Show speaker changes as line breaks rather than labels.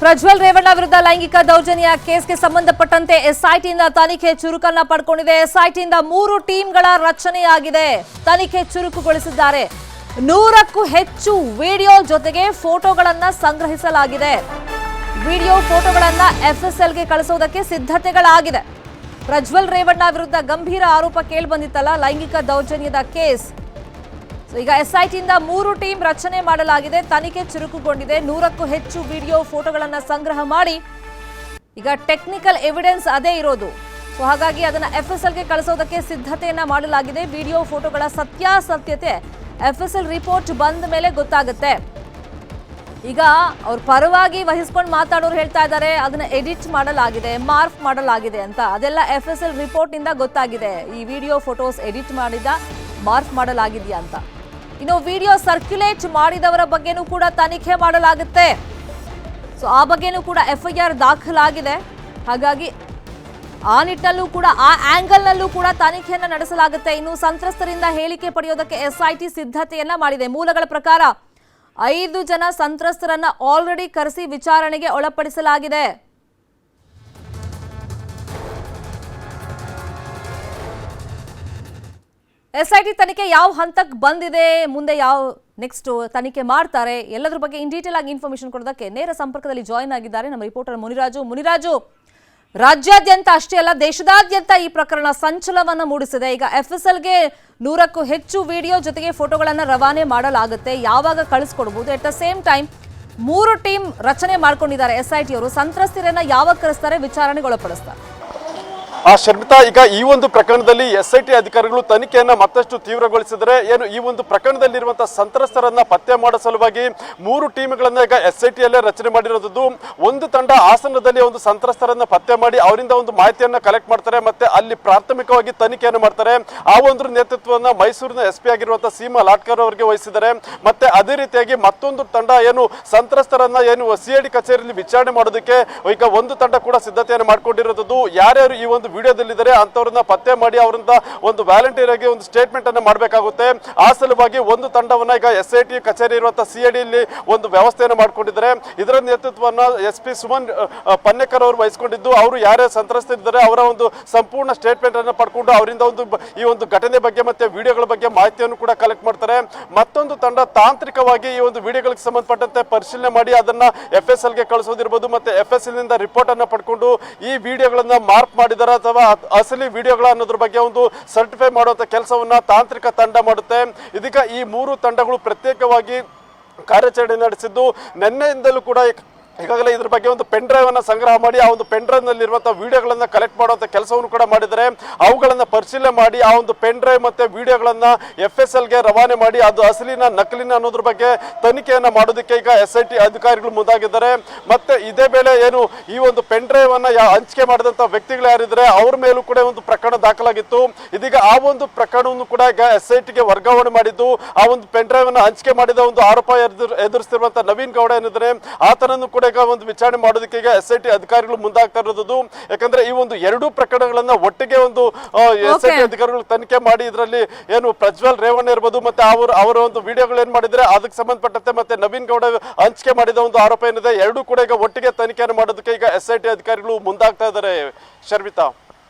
ಪ್ರಜ್ವಲ್ ರೇವಣ್ಣ ವಿರುದ್ಧ ಲೈಂಗಿಕ ದೌರ್ಜನ್ಯ ಕೇಸ್ಗೆ ಸಂಬಂಧಪಟ್ಟಂತೆ ಎಸ್ಐಟಿಯಿಂದ ತನಿಖೆ ಚುರುಕನ್ನ ಪಡ್ಕೊಂಡಿದೆ. ಎಸ್ಐಟಿಯಿಂದ ಮೂರು ಟೀಮ್ಗಳ ರಚನೆಯಾಗಿದೆ. ತನಿಖೆ ಚುರುಕುಗೊಳಿಸಿದ್ದಾರೆ. ನೂರಕ್ಕೂ ಹೆಚ್ಚು ವಿಡಿಯೋ ಜೊತೆಗೆ ಫೋಟೋಗಳನ್ನ ಸಂಗ್ರಹಿಸಲಾಗಿದೆ. ವಿಡಿಯೋ ಫೋಟೋಗಳನ್ನ ಎಫ್ಎಸ್ಎಲ್ಗೆ ಕಳಿಸೋದಕ್ಕೆ ಸಿದ್ಧತೆಗಳಾಗಿದೆ. ಪ್ರಜ್ವಲ್ ರೇವಣ್ಣ ವಿರುದ್ಧ ಗಂಭೀರ ಆರೋಪ ಕೇಳಿಬಂದಿತ್ತಲ್ಲ ಲೈಂಗಿಕ ದೌರ್ಜನ್ಯದ ಕೇಸ್. ಸೊ ಈಗ ಎಸ್ಐಟಿಯಿಂದ ಮೂರು ಟೀಮ್ ರಚನೆ ಮಾಡಲಾಗಿದೆ. ತನಿಖೆ ಚುರುಕುಗೊಂಡಿದೆ. ನೂರಕ್ಕೂ ಹೆಚ್ಚು ವಿಡಿಯೋ ಫೋಟೋಗಳನ್ನು ಸಂಗ್ರಹ ಮಾಡಿ. ಈಗ ಟೆಕ್ನಿಕಲ್ ಎವಿಡೆನ್ಸ್ ಅದೇ ಇರೋದು. ಸೊ ಹಾಗಾಗಿ ಅದನ್ನ ಎಫ್ಎಸ್ಎಲ್ಗೆ ಕಳಿಸೋದಕ್ಕೆ ಸಿದ್ಧತೆಯನ್ನು ಮಾಡಲಾಗಿದೆ. ವಿಡಿಯೋ ಫೋಟೋಗಳ ಸತ್ಯಾಸತ್ಯತೆ ಎಫ್ಎಸ್ಎಲ್ ರಿಪೋರ್ಟ್ ಬಂದ ಮೇಲೆ ಗೊತ್ತಾಗುತ್ತೆ. ಈಗ ಅವ್ರ ಪರವಾಗಿ ವಹಿಸ್ಕೊಂಡು ಮಾತಾಡೋರು ಹೇಳ್ತಾ ಇದ್ದಾರೆ ಅದನ್ನ ಎಡಿಟ್ ಮಾಡಲಾಗಿದೆ, ಮಾರ್ಫ್ ಮಾಡಲಾಗಿದೆ ಅಂತ. ಅದೆಲ್ಲ ಎಫ್ ಎಸ್ ಎಲ್ ರಿಪೋರ್ಟ್ನಿಂದ ಗೊತ್ತಾಗಿದೆ. ಈ ವಿಡಿಯೋ ಫೋಟೋಸ್ ಎಡಿಟ್ ಮಾಡಿದ ಮಾರ್ಫ್ ಮಾಡಲಾಗಿದೆಯಾ ಅಂತ. ಇನ್ನು ವಿಡಿಯೋ ಸರ್ಕ್ಯುಲೇಟ್ ಮಾಡಿದವರ ಬಗ್ಗೆನೂ ಕೂಡ ತನಿಖೆ ಮಾಡಲಾಗುತ್ತೆ. ಸೊ ಆ ಬಗ್ಗೆನೂ ಕೂಡ ಎಫ್ಐಆರ್ ದಾಖಲಾಗಿದೆ. ಹಾಗಾಗಿ ಆ ನಿಟ್ಟಲ್ಲೂ ಕೂಡ, ಆ ಆಂಗಲ್ನಲ್ಲೂ ಕೂಡ ತನಿಖೆಯನ್ನು ನಡೆಸಲಾಗುತ್ತೆ. ಇನ್ನು ಸಂತ್ರಸ್ತರಿಂದ ಹೇಳಿಕೆ ಪಡೆಯೋದಕ್ಕೆ ಎಸ್ಐಟಿ ಸಿದ್ಧತೆಯನ್ನ ಮಾಡಿದೆ. ಮೂಲಗಳ ಪ್ರಕಾರ ಐದು ಜನ ಸಂತ್ರಸ್ತರನ್ನ ಆಲ್ರೆಡಿ ಕರೆಸಿ ವಿಚಾರಣೆಗೆ ಒಳಪಡಿಸಲಾಗಿದೆ. ಎಸ್ಐಟಿ ತನಿಖೆ ಯಾವ ಹಂತಕ್ಕೆ ಬಂದಿದೆ, ಮುಂದೆ ಯಾವ ನೆಕ್ಸ್ಟ್ ತನಿಖೆ ಮಾಡ್ತಾರೆ, ಎಲ್ಲದ್ರ ಬಗ್ಗೆ ಇನ್ ಡೀಟೇಲ್ ಆಗಿ ಇನ್ಫಾರ್ಮೇಶನ್ ಕೊಡೋದಕ್ಕೆ ನೇರ ಸಂಪರ್ಕದಲ್ಲಿ ಜಾಯಿನ್ ಆಗಿದ್ದಾರೆ ನಮ್ಮ ರಿಪೋರ್ಟರ್ ಮುನಿರಾಜು. ಮುನಿರಾಜು, ರಾಜ್ಯಾದ್ಯಂತ ಅಷ್ಟೇ ಅಲ್ಲ, ದೇಶದಾದ್ಯಂತ ಈ ಪ್ರಕರಣ ಸಂಚಲನವನ್ನು ಮೂಡಿಸಿದೆ. ಈಗ ಎಫ್ ಎಸ್ ಎಲ್ಗೆ ನೂರಕ್ಕೂ ಹೆಚ್ಚು ವಿಡಿಯೋ ಜೊತೆಗೆ ಫೋಟೋಗಳನ್ನು ರವಾನೆ ಮಾಡಲಾಗುತ್ತೆ. ಯಾವಾಗ ಕಳಿಸ್ಕೊಡ್ಬೋದು? ಎಟ್ ದ ಸೇಮ್ ಟೈಮ್ ಮೂರು ಟೀಮ್ ರಚನೆ ಮಾಡ್ಕೊಂಡಿದ್ದಾರೆ ಎಸ್ಐಟಿ ಅವರು. ಸಂತ್ರಸ್ತರನ್ನ ಯಾವಾಗ ಕರೆಸ್ತಾರೆ? ವಿಚಾರಣೆಗೆ ಒಳಪಡಿಸ್ತಾರೆ
ಆ, ಶರ್ಮಿತಾ, ಈಗ ಈ ಒಂದು ಪ್ರಕರಣದಲ್ಲಿ ಎಸ್ ಐ ಟಿ ಅಧಿಕಾರಿಗಳು ತನಿಖೆಯನ್ನ ಮತ್ತಷ್ಟು ತೀವ್ರಗೊಳಿಸಿದರೆ ಏನು ಈ ಒಂದು ಪ್ರಕರಣದಲ್ಲಿರುವಂತಹ ಸಂತ್ರಸ್ತರನ್ನ ಪತ್ತೆ ಮಾಡೋ ಸಲುವಾಗಿ ಮೂರು ಟೀಮ್ಗಳನ್ನ ಈಗ ಎಸ್ ಐ ಟಿಯಲ್ಲೇ ರಚನೆ ಮಾಡಿರೋದು ಒಂದು ತಂಡ ಹಾಸನದಲ್ಲಿ ಒಂದು ಸಂತ್ರಸ್ತರನ್ನ ಪತ್ತೆ ಮಾಡಿ ಅವರಿಂದ ಒಂದು ಮಾಹಿತಿಯನ್ನ ಕಲೆಕ್ಟ್ ಮಾಡ್ತಾರೆ ಮತ್ತೆ ಅಲ್ಲಿ ಪ್ರಾಥಮಿಕವಾಗಿ ತನಿಖೆಯನ್ನು ಮಾಡ್ತಾರೆ. ಆ ಒಂದು ನೇತೃತ್ವವನ್ನು ಮೈಸೂರಿನ ಎಸ್ ಪಿ ಆಗಿರುವಂತಹ ಸೀಮಾ ಲಾಟ್ಕರ್ ಅವರಿಗೆ ವಹಿಸಿದ್ದಾರೆ. ಮತ್ತೆ ಅದೇ ರೀತಿಯಾಗಿ ಮತ್ತೊಂದು ತಂಡ ಏನು ಸಂತ್ರಸ್ತರನ್ನ ಏನು ಸಿ ಐ ಡಿ ಕಚೇರಿಯಲ್ಲಿ ವಿಚಾರಣೆ ಮಾಡೋದಕ್ಕೆ ಈಗ ಒಂದು ತಂಡ ಕೂಡ ಸಿದ್ಧತೆಯನ್ನು ಮಾಡಿಕೊಂಡಿರೋದು ಯಾರ್ಯಾರು ಈ ಒಂದು ವಿಡಿಯೋದಲ್ಲಿದ್ದಾರೆ ಅಂಥವ್ರನ್ನ ಪತ್ತೆ ಮಾಡಿ ಅವರಿಂದ ಒಂದು ವ್ಯಾಲಂಟಿಯರ್ ಆಗಿ ಒಂದು ಸ್ಟೇಟ್ಮೆಂಟ್ ಅನ್ನು ಮಾಡಬೇಕಾಗುತ್ತೆ. ಆ ಸಲುವಾಗಿ ಒಂದು ತಂಡವನ್ನ ಈಗ ಎಸ್ ಐ ಟಿ ಕಚೇರಿ ಇರುವಂತಹ ಸಿ ಡಿಯಲ್ಲಿ ಒಂದು ವ್ಯವಸ್ಥೆಯನ್ನು ಮಾಡಿಕೊಂಡಿದ್ದಾರೆ. ಇದರ ನೇತೃತ್ವವನ್ನು ಎಸ್ ಪಿ ಸುಮನ್ ಪನ್ನೇಕರ್ ಅವರು ವಹಿಸಿಕೊಂಡಿದ್ದು, ಅವರು ಯಾರ್ಯಾರು ಸಂತ್ರಸ್ತರಿದ್ದಾರೆ ಅವರ ಒಂದು ಸಂಪೂರ್ಣ ಸ್ಟೇಟ್ಮೆಂಟ್ ಅನ್ನು ಪಡ್ಕೊಂಡು ಅವರಿಂದ ಒಂದು ಈ ಒಂದು ಘಟನೆ ಬಗ್ಗೆ ಮತ್ತೆ ವಿಡಿಯೋಗಳ ಬಗ್ಗೆ ಮಾಹಿತಿಯನ್ನು ಕೂಡ ಕಲೆಕ್ಟ್ ಮಾಡ್ತಾರೆ. ಮತ್ತೊಂದು ತಂಡ ತಾಂತ್ರಿಕವಾಗಿ ಈ ಒಂದು ವಿಡಿಯೋಗಳಿಗೆ ಸಂಬಂಧಪಟ್ಟಂತೆ ಪರಿಶೀಲನೆ ಮಾಡಿ ಅದನ್ನ ಎಫ್ ಎಸ್ ಎಲ್ಗೆ ಕಳಿಸೋದಿರ್ಬೋದು, ಮತ್ತೆ ಎಫ್ ಎಸ್ ಎಲ್ನಿಂದ ರಿಪೋರ್ಟ್ ಅನ್ನು ಪಡ್ಕೊಂಡು ಈ ವಿಡಿಯೋಗಳನ್ನ ಮಾರ್ಕ್ ಮಾಡಿದಾರ ಅಥವಾ ಅಸಲಿ ವಿಡಿಯೋಗಳ ಅನ್ನೋದ್ರ ಬಗ್ಗೆ ಒಂದು ಸರ್ಟಿಫೈ ಮಾಡುವಂತ ಕೆಲಸವನ್ನ ತಾಂತ್ರಿಕ ತಂಡ ಮಾಡುತ್ತೆ. ಇದೀಗ ಈ ಮೂರು ತಂಡಗಳು ಪ್ರತ್ಯೇಕವಾಗಿ ಕಾರ್ಯಾಚರಣೆ ನಡೆಸಿದ್ದು, ನಿನ್ನೆಯಿಂದಲೂ ಕೂಡ ಈಗಾಗಲೇ ಇದ್ರ ಬಗ್ಗೆ ಒಂದು ಪೆನ್ ಡ್ರೈವ್ ಅನ್ನು ಸಂಗ್ರಹ ಮಾಡಿ, ಆ ಒಂದು ಪೆನ್ ಡ್ರೈವ್ನಲ್ಲಿ ಇರುವಂತಹ ವಿಡಿಯೋಗಳನ್ನ ಕಲೆಕ್ಟ್ ಮಾಡುವಂತ ಕೆಲಸವನ್ನು ಕೂಡ ಮಾಡಿದರೆ ಅವುಗಳನ್ನ ಪರಿಶೀಲನೆ ಮಾಡಿ, ಆ ಒಂದು ಪೆನ್ ಡ್ರೈವ್ ಮತ್ತೆ ವಿಡಿಯೋಗಳನ್ನ ಎಫ್ ಎಸ್ ಎಲ್ಗೆ ರವಾನೆ ಮಾಡಿ, ಅದು ಅಸಲಿನ ನಕಲಿನ ಅನ್ನೋದ್ರ ಬಗ್ಗೆ ತನಿಖೆಯನ್ನು ಮಾಡೋದಕ್ಕೆ ಈಗ ಎಸ್ ಐ ಟಿ ಅಧಿಕಾರಿಗಳು ಮುಂದಾಗಿದ್ದಾರೆ. ಮತ್ತೆ ಇದೇ ವೇಳೆ ಏನು, ಈ ಒಂದು ಪೆನ್ ಡ್ರೈವ್ ಅನ್ನ ಹಂಚಿಕೆ ಮಾಡಿದಂತ ವ್ಯಕ್ತಿಗಳು ಯಾರಿದ್ರೆ, ಅವ್ರ ಮೇಲೂ ಕೂಡ ಒಂದು ಪ್ರಕರಣ ದಾಖಲಾಗಿತ್ತು. ಇದೀಗ ಆ ಒಂದು ಪ್ರಕರಣವನ್ನು ಕೂಡ ಈಗ ಎಸ್ ಐ ಟಿಗೆ ವರ್ಗಾವಣೆ ಮಾಡಿದ್ದು, ಆ ಒಂದು ಪೆನ್ ಡ್ರೈವ್ ಅನ್ನ ಹಂಚಿಕೆ ಮಾಡಿದ ಒಂದು ಆರೋಪ ಎದುರು, ಎದುರಿಸ್ತಿರುವಂತ ನವೀನ್ ಗೌಡ ಏನಿದ್ರೆ, ಆತನನ್ನು ಕೂಡ ಈಗ ಒಂದು ವಿಚಾರಣೆ ಮಾಡೋದಕ್ಕೆ ಈಗ ಎಸ್ ಐ ಟಿ ಅಧಿಕಾರಿಗಳು ಮುಂದಾಗ್ತಾ ಇರೋದು. ಯಾಕಂದ್ರೆ ಈ ಒಂದು ಎರಡೂ ಪ್ರಕರಣಗಳನ್ನ ಒಟ್ಟಿಗೆ ಒಂದು ಎಸ್ ಐ ಟಿ ಅಧಿಕಾರಿಗಳು ತನಿಖೆ ಮಾಡಿ ಇದರಲ್ಲಿ ಏನು ಪ್ರಜ್ವಲ್ ರೇವಣ್ಣ ಇರ್ಬೋದು ಮತ್ತೆ ಅವರು ಅವರ ಒಂದು ವಿಡಿಯೋಗಳು ಏನ್ ಮಾಡಿದ್ರೆ ಅದಕ್ಕೆ ಸಂಬಂಧಪಟ್ಟಂತೆ ಮತ್ತೆ ನವೀನ್ ಗೌಡ ಹಂಚಿಕೆ ಮಾಡಿದ ಒಂದು ಆರೋಪ ಏನಿದೆ ಎರಡೂ ಕೂಡ ಈಗ ಒಟ್ಟಿಗೆ ತನಿಖೆಯನ್ನು ಮಾಡೋದಕ್ಕೆ ಈಗ ಎಸ್ ಐ ಟಿ ಅಧಿಕಾರಿಗಳು ಮುಂದಾಗ್ತಾ ಇದ್ದಾರೆ. ಶರ್ಮಿತಾ.